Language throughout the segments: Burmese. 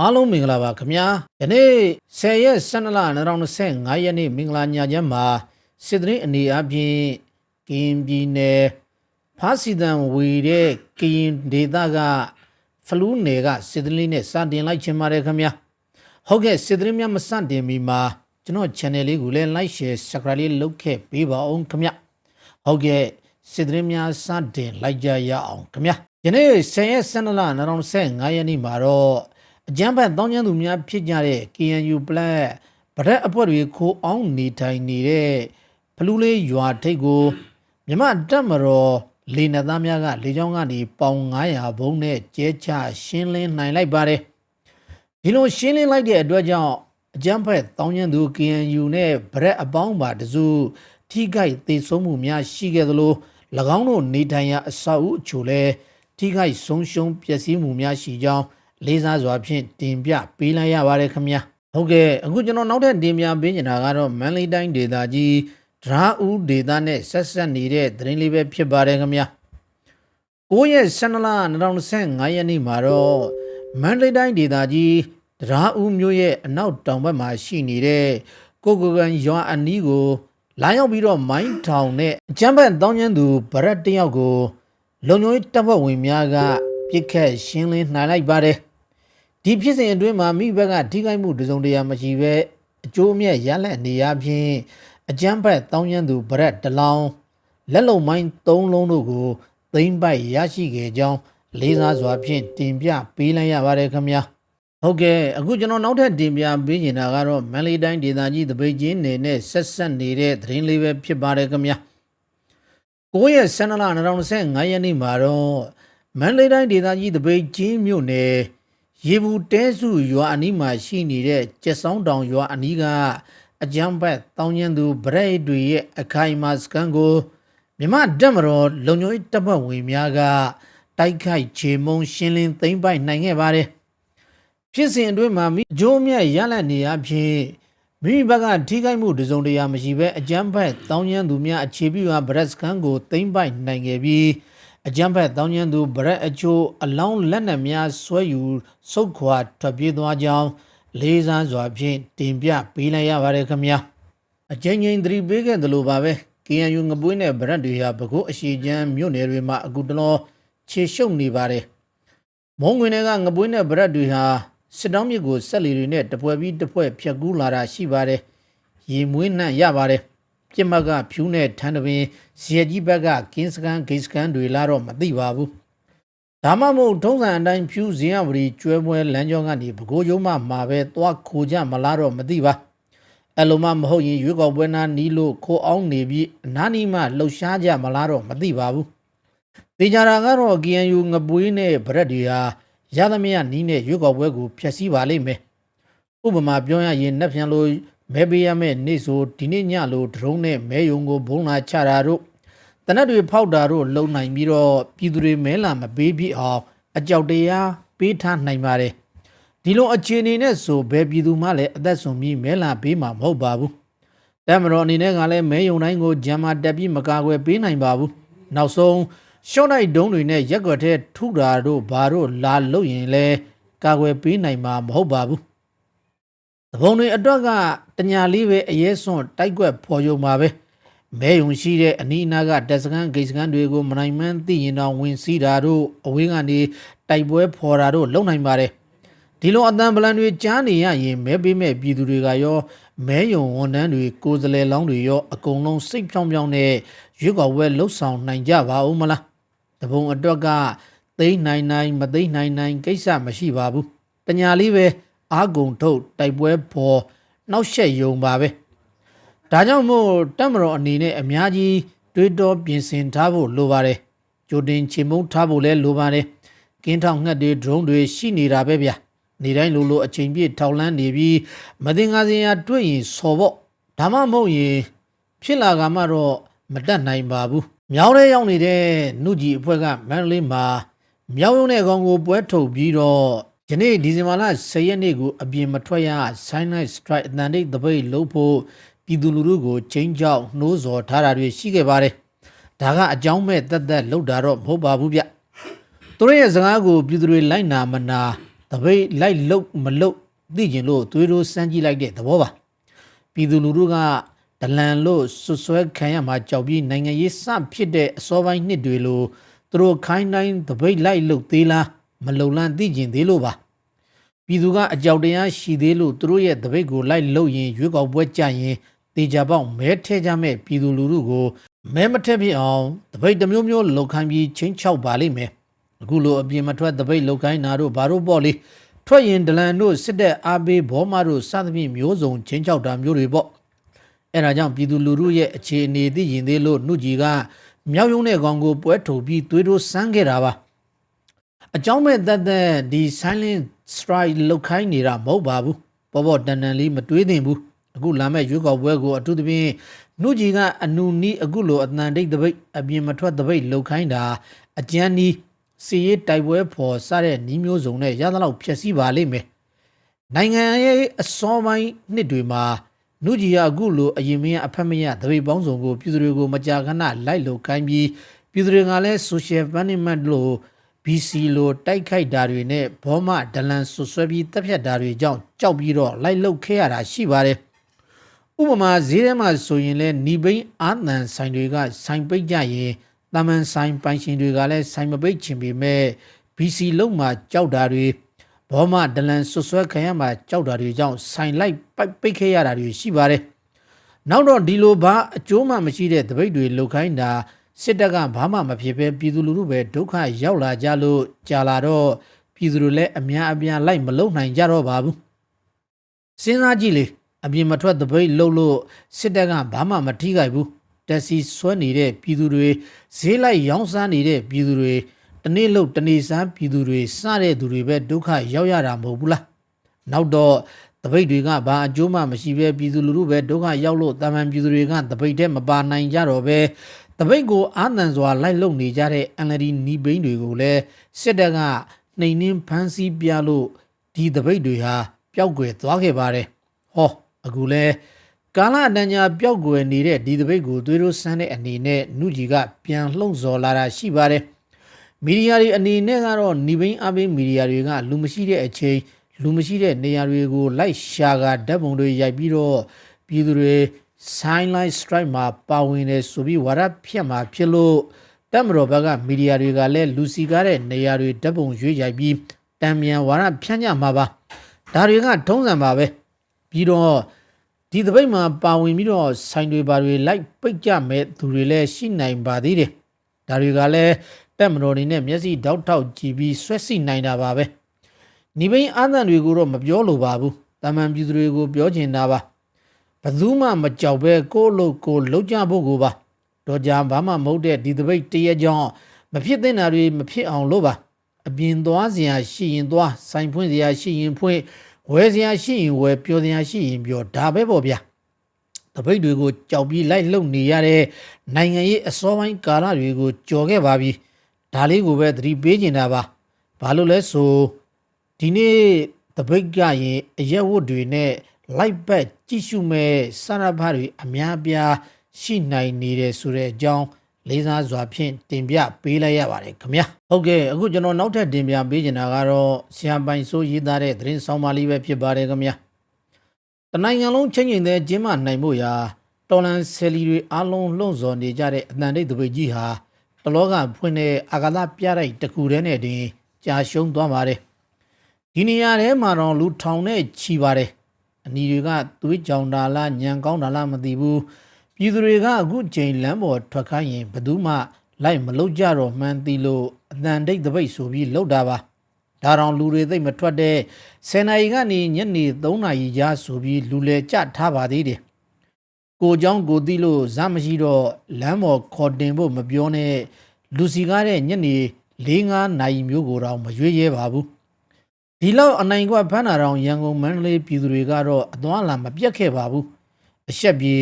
အားလုံးမင်္ဂလာပါခင်ဗျာယနေ့10ရက်12လ2025ရက်နေ့မင်္ဂလာညချမ်းမှာစစ်တရင်အနေအချင်းကရင်ပြည်နယ်ဖားစီတန်ဝေတဲ့ကရင်ဒေသကဖလူးနယ်ကစစ်တရင်နဲ့စတင်လိုက်ချင်ပါတယ်ခင်ဗျာဟုတ်ကဲ့စစ်တရင်များမစတင်မီမှာကျွန်တော် channel လေးကိုလည်း like share subscribe လေးလုပ်ခဲ့ပေးပါအောင်ခင်ဗျာဟုတ်ကဲ့စစ်တရင်များစတင်လိုက်ကြရအောင်ခင်ဗျာယနေ့10ရက်12လ2025ရက်နေ့မှာတော့ အကြမ်းဖက်တောင်းကျမ်းသူများဖြစ်ကြတဲ့ KNU Black ဗရက်အဖွဲ့တွေခိုးအောင်နေထိုင်နေတဲ့ဖလူးလေးရွာထိပ်ကိုမြမတက်မတော်လေနသားများကလေကြောင်းကနေပေါင်900ဘုံနဲ့ကျဲချရှင်းလင်းနိုင်လိုက်ပါတယ်ဒီလိုရှင်းလင်းလိုက်တဲ့အတွက်ကြောင့်အကြမ်းဖက်တောင်းကျမ်းသူ KNU နဲ့ဗရက်အပေါင်းပါတစုထိခိုက်သေဆုံးမှုများရှိခဲ့သလို၎င်းတို့နေထိုင်ရာအဆောက်အဦအချို့လည်းထိခိုက်ဆုံးရှုံးပျက်စီးမှုများရှိကြောင်း လေးစားစွာဖြင့်တင်ပြပေးလိုက်ရပါတယ်ခင်ဗျာဟုတ်ကဲ့အခုကျွန်တော်နောက်ထပ်တင်ပြပေးနေတာကတော့မန်လေးတိုင်းဒေသကြီးဒရာဦးဒေသနဲ့ဆက်ဆက်နေတဲ့သတင်းလေးပဲဖြစ်ပါတယ်ခင်ဗျာ9ရက်12လ2025ရက်နေ့မှာတော့မန်လေးတိုင်းဒေသကြီးဒရာဦးမြို့ရဲ့အနောက်တောင်ဘက်မှာရှိနေတဲ့ကိုကိုကန်ရွာအနီးကိုလာရောက်ပြီးတော့မိုင်းထောင်နဲ့အကျမ်းဖက်တောင်းကျမ်းသူဗရက်တယောက်ကိုလုံခြုံရေးတပ်ဖွဲ့ဝင်များကပြစ်ခတ်ရှင်းလင်းနိုင်လိုက်ပါတယ် ဒီဖြစ်စဉ်အတွင်းမှာမိဘကထိခိုက်မှုတစုံတရာမရှိဘဲအကျိုးအမြတ်ရလက်နေရဖြင့်အကြမ်းဖက်တောင်းကျမ်းသူဗရက်တလောင်လက်လုံမိုင်း၃လုံးတို့ကိုသိမ့်ပိုက်ရရှိခဲ့ကြောင်းလေးစားစွာဖြင့်တင်ပြပေးလိုက်ရပါတယ်ခင်ဗျာဟုတ်ကဲ့အခုကျွန်တော်နောက်ထပ်တင်ပြပေးနေတာကတော့မန်လေးတိုင်းဒေသကြီးတပိတ်ချင်းနယ်နဲ့ဆက်ဆက်နေတဲ့သတင်းလေးပဲဖြစ်ပါတယ်ခင်ဗျာ9ရက်12လ2025ရက်နေ့မှာတော့မန္တလေးတိုင်းဒေသကြီးတပိတ်ချင်းမြို့နယ် ရေဘူးတဲစုရွာအနီးမှာရှိနေတဲ့ကျက်ဆောင်တောင်ရွာအနီးကအကြမ်းဖက်တောင်းကျမ်းသူဗရက်တွေရဲ့အခိုင်အမာစကန်ကိုမြမတက်မတော်လုံညိုရေးတပ်ဖွဲ့ဝင်များကတိုက်ခိုက်ခြေမုံရှင်းလင်းသိမ်းပိုက်နိုင်ခဲ့ပါတယ်ဖြစ်စဉ်အတွင်းမှာမိအကျိုးအမြတ်ရလတ်နေရဖြင့်မိမိဘက်ကထိခိုက်မှုတစုံတရာမရှိဘဲအကြမ်းဖက်တောင်းကျမ်းသူများအခြေပြုရာဗရက်စကန်ကိုသိမ့်ပိုက်နိုင်ခဲ့ပြီး အကြမ်းဖက်တောင်းကျမ်းသူဗရက်အချို့အလောင်းလက်နက်များဆွဲယူစုတ်ခွာထွက်ပြေးသွားကြောင်းလေးစားစွာဖြင့်တင်ပြပေးလိုက်ရပါတယ်ခင်ဗျာအကြိမ်ကြိမ်သတိပေးခဲ့သလိုပါပဲ KNU ငပွေးနဲ့ဗရက်တွေဟာဗကုတ်အရှိချမ်းမြို့နယ်တွေမှာအခုတလောခြေရှုပ်နေပါတယ်မုံငွေတွေကငပွေးနဲ့ဗရက်တွေဟာစစ်တောင်းမြစ်ကိုဆက်လီတွေနဲ့တပွဲပြီးတပွဲဖြတ်ကူးလာတာရှိပါတယ်။ရေမွေးနှံ့ရပါတယ်။ ပြစ်မှတ်ကဖြူးနဲ့ထန်းတပင်ဇေကြီးဘက်ကကင်းစကန်ဂိတ်စကန်တွေလာတော့မသိပါဘူး။ဒါမှမဟုတ်ထုံးစံအတိုင်းဖြူးဇင်ရဝတီကျွဲပွဲလမ်းကြောင်းကနေပကိုးကျုံးမှမှာပဲသွားခိုကြမလားတော့မသိပါ။အဲ့လိုမှမဟုတ်ရင်ရွေးကောက်ပွဲနာနီးလို့ခိုးအောင်နေပြီးအနားနီးမှလှုပ်ရှားကြမလားတော့မသိပါဘူး။တေချာတာကတော့ KNU ငပွေးနဲ့ဗရက်တွေဟာရသမျှနီးနဲ့ရွေးကောက်ပွဲကိုဖျက်ဆီးပါလိမ့်မယ်။ဥပမာပြောရရင်နှက်ပြန်လို့ မဲပေးရမယ့်နေ့ဆိုဒီနေ့ညလိုဒရုန်းနဲ့မဲယုံကိုဘုံလာချတာတို့တနက်တွေဖောက်တာတို့လုံနိုင်ပြီးတော့ပြည်သူတွေမဲလာမပေးဖြစ်အောင်အကြောက်တရားပေးထားနိုင်ပါတယ်။ဒီလိုအခြေအနေနဲ့ဆိုဘယ်ပြည်သူမှလည်းအသက်ဆုံးပြီးမဲလာပေးမှာမဟုတ်ပါဘူး။တမတော်အနေနဲ့ကလည်းမဲယုံတိုင်းကိုဂျမ်မာတက်ပြီးမကာကွယ်ပေးနိုင်ပါဘူးနောက်ဆုံးရှော့နိုင်ဒုံးတွေနဲ့ရက်ွက်တဲ့ထုတာတို့ဘာတို့လာလို့ရင်လဲကာကွယ်ပေးနိုင်မှာမဟုတ်ပါဘူး သဘုံတွေအတွက်ကတညာလေးပဲအရေးစွန့်တိုက်ွက်ဖော်ယုံပါပဲမဲယုံရှိတဲ့အနီးအနားကတက်စကန်ဂိတ်စကန်တွေကိုမနိုင်မှန်းသိရင်တော့ဝင်စီးတာတို့အဝေးကနေတိုက်ပွဲဖော်တာတို့လုပ်နိုင်ပါတယ်ဒီလိုအတန်ပလန်တွေကြားနေရရင်မဲပေးမဲ့ပြည်သူတွေကရောမဲယုံဝန်ထမ်းတွေကိုယ်စားလှယ်လောင်းတွေရောအကုန်လုံးစိတ်ဖြောင်းဖြောင်းနဲ့ရွက်ကောက်ဝဲလှုပ်ဆောင်နိုင်ကြပါဦးမလားတပုံအတွက်ကသိမ့်နိုင်နိုင်မသိမ့်နိုင်နိုင်ကိစ္စမရှိပါဘူးတညာလေးပဲ အာဂုံထုတ်တိုက်ပွဲပေါ်နှောက်ယှက်ယုံပါပဲဒါကြောင့်မို့တက်မတော်အနေနဲ့အများကြီးတွေးတောပြင်ဆင်ထားဖို့လိုပါတယ်ကြိုတင်ချေမှုန်းထားဖို့လည်းလိုပါတယ်ကင်းထောင်ငှက်တွေဒရုန်းတွေရှိနေတာပဲဗျာနေတိုင်းလိုလိုအချိန်ပြည့်ထောက်လန်းနေပြီးမတင်ငါစင်ရတွေ့ရင်စော်ပေါ့ဒါမှမဟုတ်ရင်ဖြစ်လာကမှတော့မတတ်နိုင်ပါဘူးမြောင်းထဲရောက်နေတဲ့နှုတ်ကြီးအဖွဲ့ကမန္တလေးမှာမြောင်းရုံတဲ့ကောင်ကိုပွဲထုတ်ပြီးတော့ ယနေ့ဒီဇင်ဘာလ10ရက်နေ့ကိုအပြင်မထွက်ရ Sign Night Strike အတန်တိတ်တပိတ်လုပ်ဖို့ပြည်သူလူထုကိုချင်းချောက်နှိုးဆော်ထားတာတွေရှိခဲ့ပါတယ်ဒါကအကြောင်းမဲ့တက်တက်လောက်တာတော့မဟုတ်ပါဘူးဗျသူတို့ရဲ့စကားကိုပြည်သူတွေလိုက်နာမနာတတပိတ်လိုက်လုတ်မလုတ်သိကျင်လို့သွေးတို့စမ်းကြည့်လိုက်တဲ့သဘောပါပြည်သူလူထုကဒလန်လို့ဆွဆွဲခံရမှာကြောက်ပြီးနိုင်ငံရေးစဖြစ်တဲ့အစောပိုင်းနှစ်တွေလိုသူတို့ခိုင်းတိုင်းတပိတ်လိုက်လုတ်သေးလား မလုံလန့်သိကျင်သေးလို့ပါပြည်သူကအကြောက်တရားရှိသေးလို့သူတို့ရဲ့တပိတ်ကိုလိုက်လုတ်ရင်ရွေးကောက်ပွဲကြရင်တေချာပေါက်မဲထဲကြမဲ့ပြည်သူလူထုကိုမဲမထက်ဖြစ်အောင်တပိတ်တစ်မျိုးမျိုးလောက်ခိုင်းပြီးချင်းချောက်ပါလိမ့်မယ်အခုလိုအပြင်မထွက်တပိတ်လောက်ခိုင်းတာတို့ဘာတို့ပေါ့လေထွက်ရင်ဒလန်တို့စစ်တဲ့အားပေးဘောမတို့စသဖြင့်မျိုးစုံချင်းချောက်တာမျိုးတွေပေါ့အဲဒါကြောင့်ပြည်သူလူထုရဲ့အခြေအနေသိရင်သေးလို့နှုတ်ကြီးကမြောက်ယုံတဲ့ကောင်ကိုပွဲထုတ်ပြီးသွေးတို့စမ်းခဲ့တာပါ အကြောင်းမဲ့သက်သက်ဒီ silent strike လောက်ခိုင်းနေတာမဟုတ်ပါဘူးပေါ်ပေါ်တန်တန်လေးမတွေးသင့်ဘူးအခုလာမဲ့ရွေးကောက်ပွဲကိုအထူးသဖြင့်နှုတ်ကြီးကအနူနီးအခုလိုအတန်တိတ်တပိတ်အပြင်မထွက်တပိတ်လောက်ခိုင်းတာအကျန်းနီးစီရေးတိုက်ပွဲဖော်စတဲ့နီးမျိုးစုံနဲ့ရသလောက်ဖြည့်ဆည်းပါလိမ့်မယ်နိုင်ငံရဲ့အစောပိုင်းနှစ်တွေမှာနှုတ်ကြီးကအခုလိုအရင်မင်းအဖက်မရတပိတ်ပေါင်းစုံကိုပြည်သူတွေကိုမကြာခဏလိုက်လို့ခိုင်းပြီးပြည်သူတွေကလည်း social punishment လို့ BC လိုတိုက်ခိုက်တာတွေနဲ့ဘောမဒလန်ဆွဆွဲပြီးတပ်ဖြတ်တာတွေကြောင့်ကြောက်ပြီးတော့လိုက်လုခဲ့ရတာရှိပါတယ်။ဥပမာဈေးထဲမှာဆိုရင်လည်းညီဘိန်းအာသန်ဆိုင်တွေကဆိုင်ပိတ်ကြရင်တာမန်ဆိုင်ပိုင်ရှင်တွေကလည်းဆိုင်မပိတ်ချင်ပေမဲ့ BC လုံးမှာကြောက်တာတွေဘောမဒလန်ဆွဆွဲခံရမှာကြောက်တာတွေကြောင့်ဆိုင်လိုက်ပိတ်ပိတ်ခဲ့ရတာတွေရှိပါတယ်။နောက်တော့ဒီလိုဘာအကျိုးမှမရှိတဲ့တပိတ်တွေလုခိုင်းတာ စစ်တပ်ကဘာမှမဖြစ်ပဲပြည်သူလူထုပဲဒုက္ခရောက်လာကြလို့ကြာလာတော့ပြည်သူတွေလည်းအများအပြားလိုက်မလုံနိုင်ကြတော့ပါဘူးစဉ်းစားကြည့်လေအပြင်မထွက်တပိတ်လှုပ်လို့စစ်တပ်ကဘာမှမထိခိုက်ဘူးတက်စီဆွဲနေတဲ့ပြည်သူတွေဈေးလိုက်ရောင်းစားနေတဲ့ပြည်သူတွေတနေ့လို့တနေ့စမ်းပြည်သူတွေစတဲ့သူတွေပဲဒုက္ခရောက်ရတာမဟုတ်ဘူးလားနောက်တော့တပိတ်တွေကဘာအကျိုးမှမရှိပဲပြည်သူလူထုပဲဒုက္ခရောက်လို့တာမန်ပြည်သူတွေကတပိတ်တဲ့မပါနိုင်ကြတော့ပဲ တပိတ်ကိုအာသန်စွာလိုက်လုံနေကြတဲ့ NLD နီးဘိန်းတွေကိုလည်းစစ်တပ်ကနှိမ်နှင်းဖမ်းဆီးပြလို့ဒီတပိတ်တွေဟာပျောက်ကွယ်သွားခဲ့ပါတယ်ဟောအခုလဲကာလအတန်ကြာပျောက်ကွယ်နေတဲ့ဒီတပိတ်ကိုသွေးတို့ဆန်းတဲ့အနေနဲ့နှုကြီးကပြန်လှုံ့ဆော်လာတာရှိပါတယ်မီဒီယာတွေအနေနဲ့ကတော့နီဘိန်းအပင်းမီဒီယာတွေက လူမရှိတဲ့အချိန်လူမရှိတဲ့နေရာတွေကိုလိုက်ရှာကဓာတ်ပုံတွေရိုက်ပြီးတော့ပြည်သူတွေ sign line strike မှာပါဝင်တယ်ဆိုပြီးဝါရဖြတ်မှာဖြစ်လို့တက်မတော်ဘက်ကမီဒီယာတွေကလည်းလူစီကားတဲ့နေရာတွေဓာတ်ပုံရွေးရိုက်ပြီးတံမြန်ဝါရဖြန့်ကြမှာပါဒါတွေကထုံးစံပါပဲပြီးတော့ဒီတပိတ်မှာပါဝင်ပြီးတော့ဆိုင်တွေပါတွေလိုက်ပိတ်ကြမဲ့သူတွေလည်းရှိနိုင်ပါသေးတယ်ဒါတွေကလည်းတက်မတော်နေနဲ့မျက်စိတောက်ထောက်ကြည့်ပြီးဆွဲစီနိုင်တာပါပဲညီဘိန်းအာသန်တွေကိုတော့မပြောလို့ပါဘူးတာမန်ပြည်သူတွေကိုပြောချင်တာပါ ဘယ်သူမှမကြောက်ပဲကိုယ့်လို့ကိုယ်လှုပ်ကြဖို့ကိုပါတော့ကြဘာမှမဟုတ်တဲ့ဒီတပိတ်တရကြောင်းမဖြစ်သင့်တာတွေမဖြစ်အောင်လို့ပါအပြင်သွားစရာရှိရင်သွားဆိုင်ဖွင့်စရာရှိရင်ဖွင့်ဝယ်စရာရှိရင်ဝယ်ပြောစရာရှိရင်ပြောဒါပဲပေါ့ဗျာတပိတ်တွေကိုကြောက်ပြီးလိုက်လုံနေရတဲ့နိုင်ငံရေးအစောပိုင်းကာလတွေကိုကြော်ခဲ့ပါပြီဒါလေးကိုပဲသတိပေးနေတာပါဘာလို့လဲဆိုဒီနေ့တပိတ်ကရင်အရက်ဝတ်တွေနဲ့ လိုက်ဘက်ကြည့်ရှုမဲ့စရဖတွေအများပြားရှိနိုင်နေတဲ့ဆိုတဲ့အကြောင်းလေးစားစွာဖြင့်တင်ပြပေးလိုက်ရပါတယ်ခင်ဗျာဟုတ်ကဲ့အခုကျွန်တော်နောက်ထပ်တင်ပြပေးချင်တာကတော့ဆရာပိုင်ဆိုးရေးသားတဲ့သတင်းဆောင်ပါလေးပဲဖြစ်ပါတယ်ခင်ဗျာတနိုင်ငံလုံးချင်းချင်းတဲ့ကျင်းမနိုင်မှုရာတော်လန်ဆယ်လီတွေအားလုံးလှုံ့ဆော်နေကြတဲ့အတန်တိတ်တပိတ်ကြီးဟာတလောကဖွင့်တဲ့အာဂါသပြတိုက်တကူတည်းနဲ့တင်ကြာရှုံးသွားပါတယ်ဒီနေရာထဲမှာတော့လူထောင်နဲ့ချီပါတယ် အနီတွေကသွေးကြောင်တာလားညံကောင်းတာလားမသိဘူးပြည်သူတွေကအခုချိန်လမ်းပေါ်ထွက်ခိုင်းရင်ဘယ်သူမှလိုက်မလုကြတော့မှန်းသိလို့အတန်တိတ်တပိတ်ဆိုပြီးလှုပ်တာပါဒါတောင်လူတွေသိမထွက်တဲ့10နာရီကနေညနေ3နာရီကြားဆိုပြီးလူလေကြထားပါသေးတယ်ကိုเจ้าကိုသိလို့ဇမရှိတော့လမ်းပေါ်ခေါ်တင်ဖို့မပြောနဲ့လူစီကားတဲ့ညနေ4-5နာရီမျိုးကိုတော့မရွေးရဲပါဘူး ဒီလောက်အနိုင်ကွက်ဖမ်းတာတောင်ရန်ကုန်မန္တလေးပြည်သူတွေကတော့အသွားလာမပြတ်ခဲ့ပါဘူးအဆက်ပြေ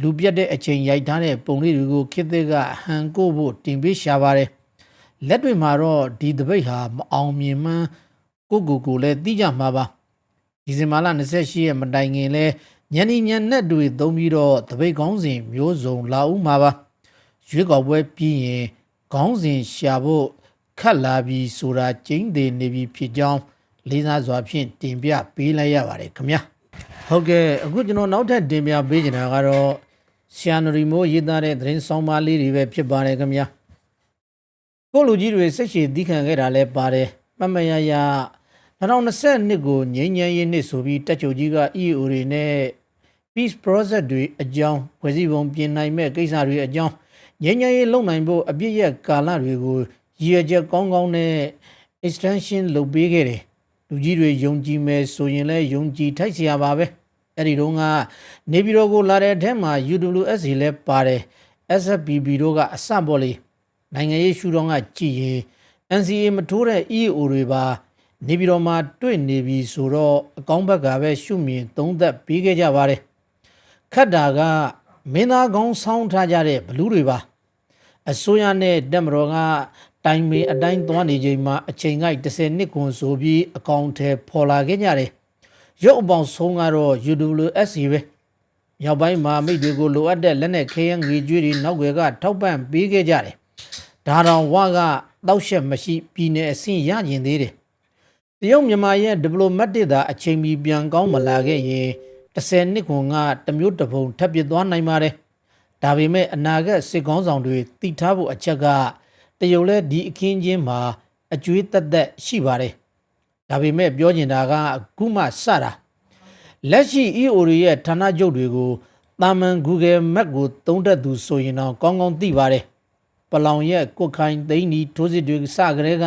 လူပြတ်တဲ့အချိန်ရိုက်ထားတဲ့ပုံလေးတွေကိုခေတ်သစ်ကဟန်ကိုဖို့တင်ပေးရှာပါတယ်လက်တွေမှာတော့ဒီတပိတ်ဟာမအောင်မြင်မှန်းကိုကိုကိုလည်းသိကြမှာပါဒီဇင်ဘာလ28ရက်မတိုင်ခင်လဲညနေညနဲ့တွေသုံးပြီးတော့တပိတ်ကောင်းစဉ်မျိုးစုံလာဦးမှာပါရွေးကောက်ပွဲပြီးရင်ခေါင်းစဉ်ရှာဖို့ခတ်လာပြီးဆိုတာကျင်းသေးနေပြီဖြစ်ကြောင်း လေးစားစွာဖြင့်တင်ပြပေးလိုက်ရပါတယ်ခင်ဗျာဟုတ်ကဲ့အခုကျွန်တော်နောက်ထပ်တင်ပြပေးချင်တာကတော့ဆီယန်ရီမိုးရေးသားတဲ့သတင်းဆောင်ပါလေးတွေပဲဖြစ်ပါတယ်ခင်ဗျာကိုလူကြီးတွေစိတ်ရှည်သီးခံခဲ့တာလည်းပါတယ်မမရရ2022ကိုငြိမ်းချမ်းရေးနှစ်ဆိုပြီးတက်ချုပ်ကြီးက EO တွေနဲ့ peace process တွေအကြောင်းဖွဲ့စည်းပုံပြင်နိုင်မဲ့ကိစ္စတွေအကြောင်းငြိမ်းချမ်းရေးလုပ်နိုင်ဖို့အပြည့်ရဲ့ကာလတွေကိုရည်ရွယ်ချက်ကောင်းကောင်းနဲ့ extension လုပ်ပေးခဲ့တယ် လူကြီးတွေယုံကြည်မယ်ဆိုရင်လည်းယုံကြည်ထိုက်เสียပါပဲအဲ့ဒီတော့ကနေပြည်တော်ကိုလာတဲ့အထက်မှာ UWSC လည်းပါတယ် SFBB တို့ကအစပေါ်လေနိုင်ငံရေးရှုထောင့်ကကြည်ရင် NCA မထိုးတဲ့ EAO တွေပါနေပြည်တော်မှာတွေ့နေပြီဆိုတော့အကောင်းဘက်ကပဲရှုမြင်သုံးသက်ပေးခဲ့ကြပါတယ်ခတ်တာကမင်းသားကောင်းဆောင်းထားကြတဲ့ဘလူးတွေပါ အစိုးရနဲ့တက်မတော်က တိုင်မင်အတိုင်းသွားနေချိန်မှာအချိန်ကိုက်30နှစ်ခွန်ဆိုပြီးအကောင့်ထဲပေါ်လာခဲ့ကြတယ်။ရုပ်အပေါင်းဆုံးကတော့ UWSC ပဲ။မြောက်ပိုင်းမှာမိတွေကိုလိုအပ်တဲ့လက်နက်ခဲယမ်းငွေကြွေးတွေနောက်ွယ်ကထောက်ပံ့ပေးခဲ့ကြတယ်။ဒါတောင်ဝကတောက်ရှက်မရှိပြည်내အဆင့်ရကျင်သေးတယ်။တရုတ်မြန်မာရဲ့ဒီပလိုမတ်တစ်သာအချိန်မီပြန်ကောင်းမလာခဲ့ရင်30နှစ်ခွန်ကတစ်မျိုးတစ်ပုံထပ်ပြသွားနိုင်ပါတယ်။ဒါပေမဲ့အနာဂတ်စစ်ကောင်းဆောင်တွေတည်ထားဖို့အချက်က တရုတ်လည်းဒီအခင်းချင်းမှာအကျွေးသက်သက်ရှိပါတယ်။ဒါပေမဲ့ပြောချင်တာကအခုမှစတာလက်ရှိ EO တွေရဲ့ဌာနချုပ်တွေကိုတာမန် Google Map ကိုသုံးတတ်သူဆိုရင်တော့ကောင်းကောင်းသိပါတယ်။ပလောင်ရဲ့ကုတ်ခိုင်သိန်းဒီထိုးစစ်တွေစကြတဲ့က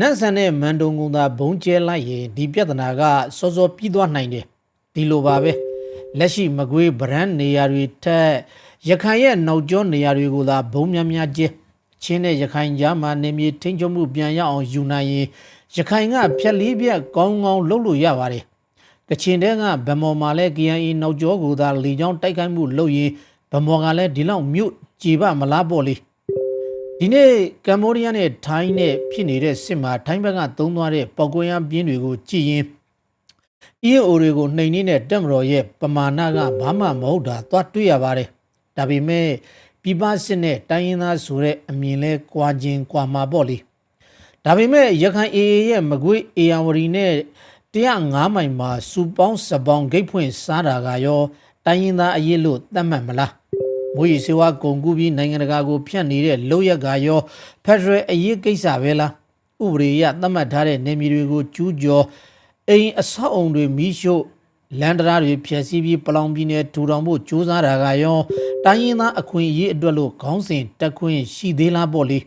နတ်ဆန်တဲ့မန်တုံကုံသာဘုံကျဲလိုက်ရင်ဒီပြဿနာကစောစောပြီးသွားနိုင်တယ်။ဒီလိုပါပဲ။လက်ရှိမကွေးဗရန်နေရာတွေထက်ရခိုင်ရဲ့နောက်ကျောနေရာတွေကိုသာဘုံများများကျဲ ချင်းနဲ့ရခိုင်ကြားမှာနေမြေထိန်းချုပ်မှုပြန်ရအောင်ယူနိုင်ရင်ရခိုင်ကဖြက်လေးပြက်ကောင်းကောင်းလုပ်လို့ရပါတယ်ကချင်တဲ့ကဗမော်မှာလဲ KNE နောက်ကျောကိုသာလီချောင်းတိုက်ခိုက်မှုလုပ်ရင်ဗမော်ကလည်းဒီလောက်မြို့ကြည်ပမလားပေါ့လေဒီနေ့ကမ္ဘောဒီးယားနဲ့ထိုင်းနဲ့ဖြစ်နေတဲ့စစ်မှာထိုင်းဘက်ကသုံးသွားတဲ့ပောက်ကွင်းရပြင်းတွေကိုကြည်ရင် EO တွေကိုနှိမ်နေတဲ့တက်မတော်ရဲ့ပမာဏကဘာမှမဟုတ်တာသွားတွေ့ရပါတယ်။ဒါပေမဲ့ ပြပစစ်နဲ့တိုင်းရင်းသားဆိုတဲ့အမြင်လဲကွာခြင်းကွာမှာပေါ့လေ။ဒါပေမဲ့ရခိုင် AA ရဲ့မကွေး AR နဲ့105မိုင်မှာစူပေါင်းစပေါင်းဂိတ်ဖွင့်စားတာကရောတိုင်းရင်းသားအရေးလို့သတ်မှတ်မလား။မွေးစေဝါကုန်ကူပြီးနိုင်ငံတကာကိုဖြတ်နေတဲ့လောက်ရကရောဖက်ဒရယ်အရေးကိစ္စပဲလား။ဥပဒေအရသတ်မှတ်ထားတဲ့နေမျိုးတွေကိုကျူးကျော်အိမ်အဆောက်အုံတွေမိရှို့ လန်ဒရာတွေဖျက်ဆီးပြီးပလောင်ပြည်နယ်ထူထောင်ဖို့ကြိုးစားတာကရောတိုင်းရင်းသားအခွင့်အရေးအတွက်လို့ခေါင်းစဉ်တက်ခွင့်ရှိသေးလားပေါ့လေ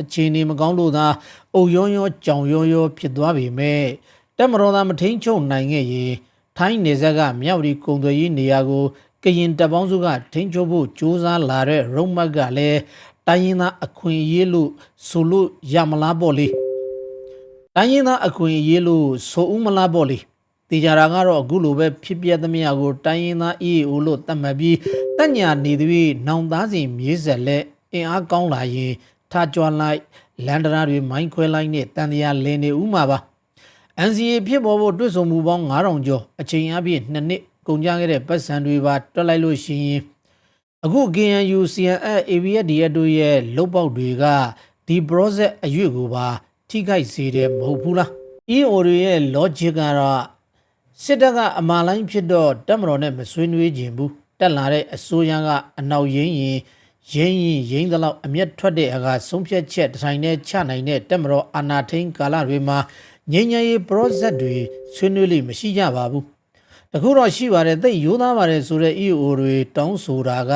အခြေအနေမကောင်းလို့သာအုပ်ရောရောကြောင်ရောရောဖြစ်သွားပေမဲ့တက်မတော်သားမထိန်ချုပ်နိုင်ခဲ့ရင်ထိုင်းနေဆက်ကမြောက်ဒီကုံသွေးရေးနေရာကိုကရင်တပ်ပေါင်းစုကထိန်းချုပ်ဖို့ကြိုးစားလာတဲ့ရုံမတ်ကလည်းတိုင်းရင်းသားအခွင့်အရေးလို့ဆိုလို့ရမလားပေါ့လေတိုင်းရင်းသားအခွင့်အရေးလို့ဆိုဦးမလားပေါ့လေ တေချာတာကတော့အခုလိုပဲဖြစ်ပျက်သမျှကိုတိုင်းရင်းသား EAO လို့သတ်မှတ်ပြီးတက်ညာနေသည်၍နောင်သားစဉ်မြေးဆက်လက်အင်အားကောင်းလာရင်ထားကြွလိုက်လန်ဒရာတွေမိုင်းခွဲလိုက်နဲ့တန်တရားလင်းနေဥမှာပါ NCA ဖြစ်ပေါ်ဖို့တွတ်ဆုံမှုပေါင်း9000ကျော်အချိန်အပြည့်နှစ်နှစ်ကုန်ကြခဲ့တဲ့ပတ်စံတွေပါတွက်လိုက်လို့ရှိရင်အခု KNU CNF ABSD တို့ရဲ့လုတ်ပေါက်တွေကဒီ process အရွေ့ကိုပါ ထိခိုက်စေတယ်မဟုတ်ဘူးလား EO တွေရဲ့ logic ကတော့ စစ်တပ်ကအမာလိုင်းဖြစ်တော့တက်မတော်နဲ့မဆွေးနွေးခြင်းဘူးတက်လာတဲ့အစိုးရကအနောက်ရင်းရင်ရင်းရင်ရင်းသလောက်အမျက်ထွက်တဲ့အခါဆုံးဖြတ်ချက်တစ်ထိုင်နဲ့ချနိုင်တဲ့တက်မတော်အာနာထိန်ကာလတွေမှာငြိမ်းချမ်းရေး process တွေဆွေးနွေးလိမရှိကြပါဘူးတခုတော့ရှိပါတယ်သိရိုးသားပါတယ်ဆိုတဲ့ EO တွေတောင်းဆိုတာက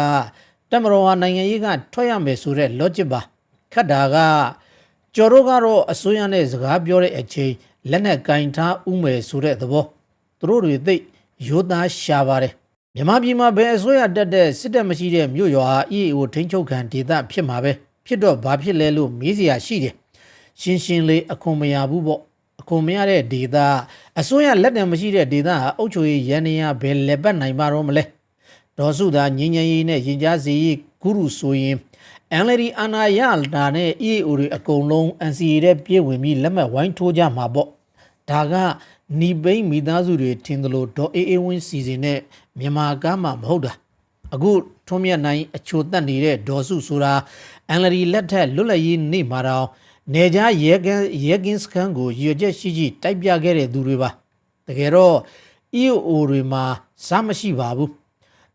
တက်မတော်ဟာနိုင်ငံရေးကထွက်ရမယ်ဆိုတဲ့ logic ပါခတ်တာကကျော်တို့ကတော့အစိုးရနဲ့စကားပြောတဲ့အချိန်လက်နဲ့ကင်ထားဥမယ်ဆိုတဲ့သဘော သူတို့တွေသိရိုးသားရှာပါတယ်မြန်မာပြည်မှာဘယ်အစိုးရတက်တဲ့စစ်တပ်မရှိတဲ့မြို့ရွာဟာ EAO ထိန်းချုပ်ခံဒေသဖြစ်မှာပဲဖြစ်တော့ဘာဖြစ်လဲလို့မေးစရာရှိတယ်ရှင်းရှင်းလေးအခွန်မရဘူးပေါ့အခွန်မရတဲ့ဒေသအစိုးရလက်တံမရှိတဲ့ဒေသဟာအုပ်ချုပ်ရေးရန်နေရဘယ်လက်ပတ်နိုင်ပါတော့မလဲဒေါ်စုသာငင်းငင်းရေးနဲ့ရင်ကြားစီဂုရုဆိုရင်အန်လရီအာနာယလာနဲ့ EAO တွေအကုန်လုံး NCA တဲ့ပြေဝင်ပြီးလက်မှတ်ဝိုင်းထိုးကြမှာပေါ့ဒါက နီပိန်မိသားစုတွေထင်သလိုဒေါ်အေးအေးဝင်းစီစဉ်နဲ့မြန်မာကားမှမဟုတ်တာအခုထွန်းမြတ်နိုင်အချိုတက်နေတဲ့ဒေါ်စုဆိုတာအန်လရီလက်ထက်လွတ်လပ်ရေးနေ့မှာတော့နေကြရဲကင်းရဲကင်းစခန်းကိုရွေချက်ရှိရှိတိုက်ပြခဲ့တဲ့သူတွေပါတကယ်တော့ EO တွေမှာစားမရှိပါဘူး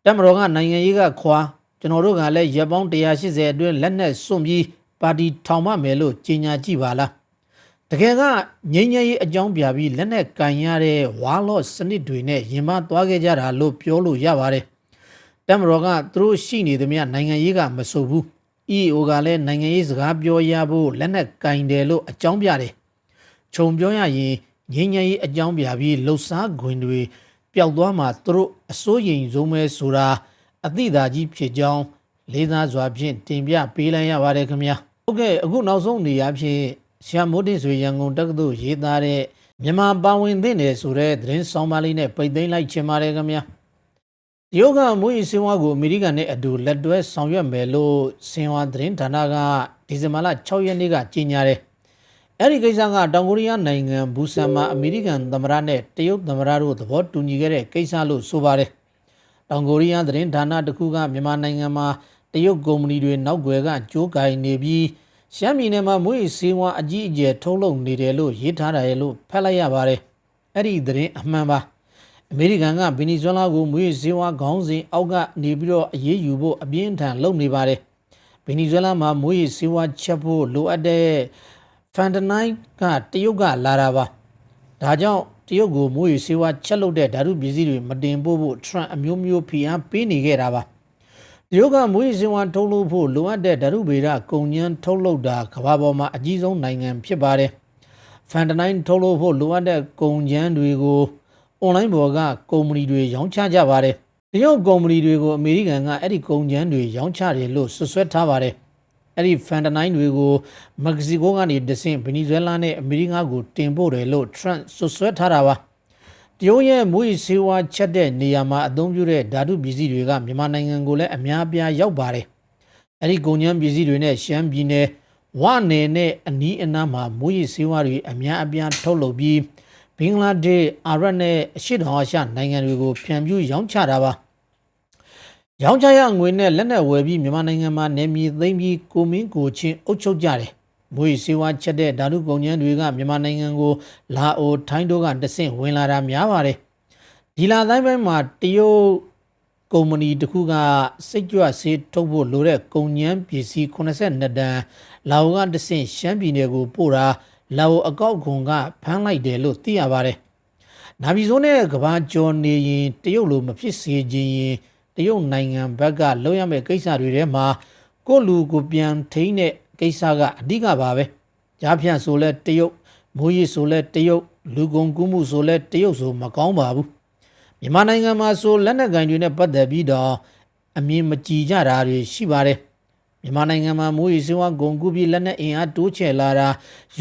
တက်မတော်ကနိုင်ငံရေးကခွာကျွန်တော်တို့ကလည်းရက်ပေါင်း180အတွင်းလက်နက်စွန့်ပြီးပါတီထောင်မမယ်လို့ကြေညာကြည့်ပါလား တကယ်ကငိမ့်ငယ်ရေးအကြောင်းပြပြီးလက်နက်ကင်ရတဲ့ဝါလော့စနစ်တွေနဲ့ရင်မသွားခဲ့ကြတာလို့ပြောလို့ရပါတယ်တက်မတော်ကသူတို့ရှိနေသမျှနိုင်ငံရေးကမဆိုဘူး EO ကလည်းနိုင်ငံရေးစကားပြောရဖို့လက်နက်ကင်တယ်လို့အကြောင်းပြတယ်ခြုံပြောရရင်ငိမ့်ငယ်ရေးအကြောင်းပြပြီးလှုပ်ရှားခွင်တွေပျောက်သွားမှသူတို့အစိုးရင်ဆုံးပဲဆိုတာအသိသာကြီးဖြစ်ကြောင်းလေးစားစွာဖြင့်တင်ပြပေးလိုက်ရပါတယ်ခင်ဗျာဟုတ်ကဲ့အခုနောက်ဆုံးနေရာဖြင့် ဆရာမိုးတင်ဆွေရန်ကုန်တက္ကသိုလ်ရေးသားတဲ့မြန်မာပါဝင်သင့်တယ်ဆိုတဲ့သတင်းဆောင်ပါလေးနဲ့ပိတ်သိမ်းလိုက်ချင်ပါတယ်ခင်ဗျာတရုတ်ကမွေးစင်ဝါကိုအမေရိကန်နဲ့အတူလက်တွဲဆောင်ရွက်မယ်လို့စင်ဝါသတင်းဌာနကဒီဇင်ဘာလ6ရက်နေ့ကကြေညာတယ်။အဲဒီကိစ္စကတောင်ကိုရီးယားနိုင်ငံဘူဆန်မှာအမေရိကန်သမ္မတနဲ့တရုတ်သမ္မတတို့သဘောတူညီခဲ့တဲ့ကိစ္စလို့ဆိုပါတယ်။တောင်ကိုရီးယားသတင်းဌာနတစ်ခုကမြန်မာနိုင်ငံမှာတရုတ်ကုမ္ပဏီတွေနောက်ွယ်ကကြိုးကင်နေပြီး ရှမ်းပြည်နယ်မှာမွေးစင်ဝါအကြီးအကျယ်ထုတ်လုပ်နေတယ်လို့ရေးထားတယ်လို့ဖတ်လိုက်ရပါတယ်။အဲ့ဒီသတင်းအမှန်ပါ။အမေရိကန်ကဗင်နီဇွဲလားကိုမွေးစေဝါခေါင်းစဉ်အောက်ကနေပြီးတော့အရေးယူဖို့အပြင်းထန်လုပ်နေပါတယ်။ဗင်နီဇွဲလားမှာမွေးစေဝါချက်ဖို့လိုအပ်တဲ့ဖန်တနိုင်းကတရုတ်ကလာတာပါ။ဒါကြောင့်တရုတ်ကိုမွေးစေဝါချက်လုပ်တဲ့ဓာတုပစ္စည်းတွေမတင်ပို့ဖို့ထရန့်အမျိုးမျိုးဖိအားပေးနေခဲ့တာပါ။ တရုတ်ကမွေးစေဝါထုတ်လုပ်ဖို့လိုအပ်တဲ့ဓာတုဗေဒကုန်ကျန်းထုတ်လုပ်တာကမ္ဘာပေါ်မှာအကြီးဆုံးနိုင်ငံဖြစ်ပါတယ်။ဖန်တနိုင်းထုတ်လုပ်ဖို့လိုအပ်တဲ့ကုန်ကျန်းတွေကိုအွန်လိုင်းပေါ်ကကုမ္ပဏီတွေရောင်းချကြပါတယ်။တရုတ်ကုမ္ပဏီတွေကိုအမေရိကန်ကအဲ့ဒီကုန်ကျန်းတွေရောင်းချတယ်လို့ဆွဆွဲထားပါတယ်။အဲ့ဒီဖန်တနိုင်းတွေကိုမက္ကဆီကိုကနေတဆင့်ဗင်နီဇွဲလားနဲ့အမေရိကကိုတင်ပို့တယ်လို့ Trump ဆွဆွဲထားတာပါ။ တရုတ်ရဲ့မွေးဆေးဝါးချက်တဲ့နေရာမှာအသုံးပြုတဲ့ဓာတုပစ္စည်းတွေကမြန်မာနိုင်ငံကိုလည်းအများအပြားရောက်ပါတယ်။အဲ့ဒီကုန်ကျန်းပစ္စည်းတွေနဲ့ရှမ်းပြည်နယ်ဝနယ်နဲ့အနီးအနားမှာမွေးဆေးဝါးတွေအများအပြားထုတ်လုပ်ပြီးဘင်္ဂလားဒေ့ရှ်အာရပ်နဲ့အရှေ့တောင်အာရှနိုင်ငံတွေကိုဖြန့်ဖြူးရောင်းချတာပါ။ရောင်းချရငွေနဲ့လက်နက်ဝယ်ပြီးမြန်မာနိုင်ငံမှာနေမြေသိမ်းပြီးကိုမင်းကိုချင်းအုပ်ချုပ်ကြတယ်။ မွေးစေဝါချက်တဲ့ဓာတုကုန်ကျန်းတွေကမြန်မာနိုင်ငံကိုလာအိုထိုင်းတို့ကတဆင့်ဝင်လာတာများပါတယ်။ဒီလာတိုင်းပိုင်းမှာတရုတ်ကုမ္ပဏီတစ်ခုကစိတ်ကြွဆေးထုတ်ဖို့လိုတဲ့ကုန်ကျန်းပစ္စည်း82တန်လာအိုကတဆင့်ရှမ်းပြည်နယ်ကိုပို့တာလာအိုအကောက်ခွန်ကဖမ်းလိုက်တယ်လို့သိရပါတယ်။နာဗီဇိုးနဲ့ကဘာကျော်နေရင်တရုတ်လိုမဖြစ်စေခြင်းရင်တရုတ်နိုင်ငံဘက်ကလုပ်ရမယ့်ကိစ္စတွေထဲမှာကိုယ့်လူကိုပြန်ထိန်းတဲ့ ကိစ္စကအဓိကပါပဲ။ကြားဖြန့်ဆိုလဲတရုတ်မိုးရီဆိုလဲတရုတ်လူကုန်ကူးမှုဆိုလဲတရုတ်ဆိုမကောင်းပါဘူး။မြန်မာနိုင်ငံမှာဆိုလက်နက်ကင်တွေနဲ့ပတ်သက်ပြီးတော့အမြင်မကြည်ကြတာတွေရှိပါတယ်။မြန်မာနိုင်ငံမှာမိုးရီစင်းဝါဂုံကူပြီးလက်နက်အင်အားတိုးချဲ့လာတာ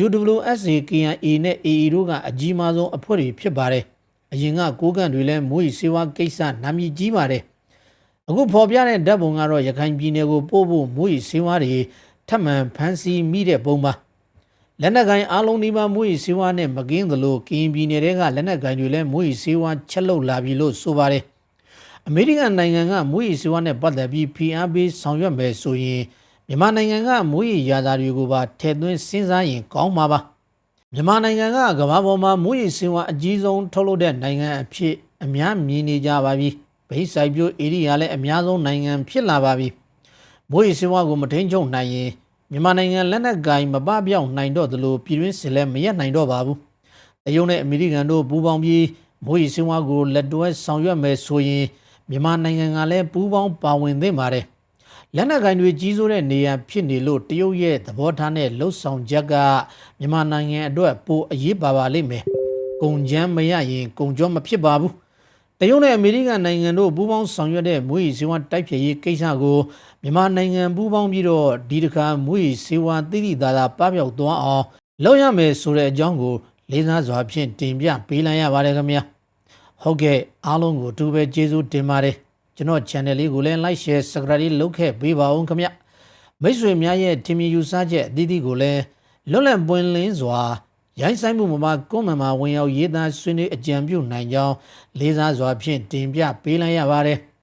UWSA KNA နဲ့ AA တို့ကအကြီးမားဆုံးအဖွဲ့တွေဖြစ်ပါတယ်။အရင်ကကိုးကန့်တွေလည်းမိုးရီစင်းဝါကိစ္စနာမည်ကြီးပါတယ်။အခုဖော်ပြတဲ့ဓာတ်ပုံကတော့ရခိုင်ပြည်နယ်ကိုပို့ဖို့မိုးရီစင်းဝါတွေ ထပ်မံဖမ်းဆီးမိတဲ့ပုံပါ။လက်နက်ကိုင်အားလုံးဒီမှာမိုးရီစင်းဝါနဲ့မကင်းသလိုကရင်ပြည်နယ်တွေကလက်နက်ကိုင်တွေလည်းမိုးရီစင်းဝါချက်လုတ်လာပြီလို့ဆိုပါတယ်။အမေရိကန်နိုင်ငံကမွေးရည်စွာနဲ့ပတ်သက်ပြီးဖိအားပေးဆောင်ရွက်မယ်ဆိုရင်မြန်မာနိုင်ငံကမွေးရည်ရာသာတွေကိုပါထည့်သွင်းစဉ်းစားရင်ကောင်းမှာပါမြန်မာနိုင်ငံကကမ္ဘာပေါ်မှာမွေးရည်စင်ဝါအကြီးဆုံးထုတ်လုပ်တဲ့နိုင်ငံအဖြစ်အများမြင်နေကြပါပြီဗိတ်ဆိုင်ပြိုးဧရိယာလည်းအများဆုံးနိုင်ငံဖြစ်လာပါပြီ မွေးရည်စင်ဝါကိုမထိန်ချုပ်နိုင်ရင်မြန်မာနိုင်ငံလက်နက်ကင်မပပြောင်းနိုင်တော့သလိုပြည်တွင်းစစ်လည်းမရက်နိုင်တော့ပါဘူးတရုတ်နဲ့အမေရိကန်တို့ပူးပေါင်းပြီးမွေးရည်စင်ဝါကိုလက်တွဲဆောင်ရွက်မယ်ဆိုရင်မြန်မာနိုင်ငံကလည်းပူးပေါင်းပါဝင်သင့်ပါတယ်လက်နက်ကင်တွေကြီးစိုးတဲ့နေရာဖြစ်နေလို့တရုတ်ရဲ့သဘောထားနဲ့လှုပ်ဆောင်ချက်ကမြန်မာနိုင်ငံအတွက်ပိုအရေးပါပါလိမ့်မယ်ကုံချမ်းမရရင်ကုံကြောမဖြစ်ပါဘူး တရုတ်နဲ့အမေရိကန်နိုင်ငံတို့ပူးပေါင်းဆောင်ရွက်တဲ့မွေးစေဝါတိုက်ဖြည့်ရေးကိစ္စကိုမြန်မာနိုင်ငံပူးပေါင်းပြီးတော့ဒီတစ်ခါမွေးစေဝါတိတိသားသားပပျောက်သွားအောင်လုပ်ရမယ်ဆိုတဲ့အကြောင်းကိုလေးစားစွာဖြင့်တင်ပြပေးလိုက်ရပါတယ်ခင်ဗျာဟုတ်ကဲ့အားလုံးကိုအတူပဲကျေးဇူးတင်ပါတယ်ကျွန်တော် channel လေးကိုလည်း like share subscribe လုပ်ခဲ့ပေးပါဦးခင်ဗျမိတ်ဆွေများရဲ့ထင်မြင်ယူဆချက်အသီးသီးကိုလည်းလွတ်လပ်ပွင့်လင်းစွာ ရိုင်းဆိုင်မှုမှာကွန်မန်မှာဝင်ရောက်ရေးသားဆွေးနွေးအကြံပြုနိုင်ကြောင်းလေးစားစွာဖြင့်တင်ပြပေးလိုက်ရပါတယ်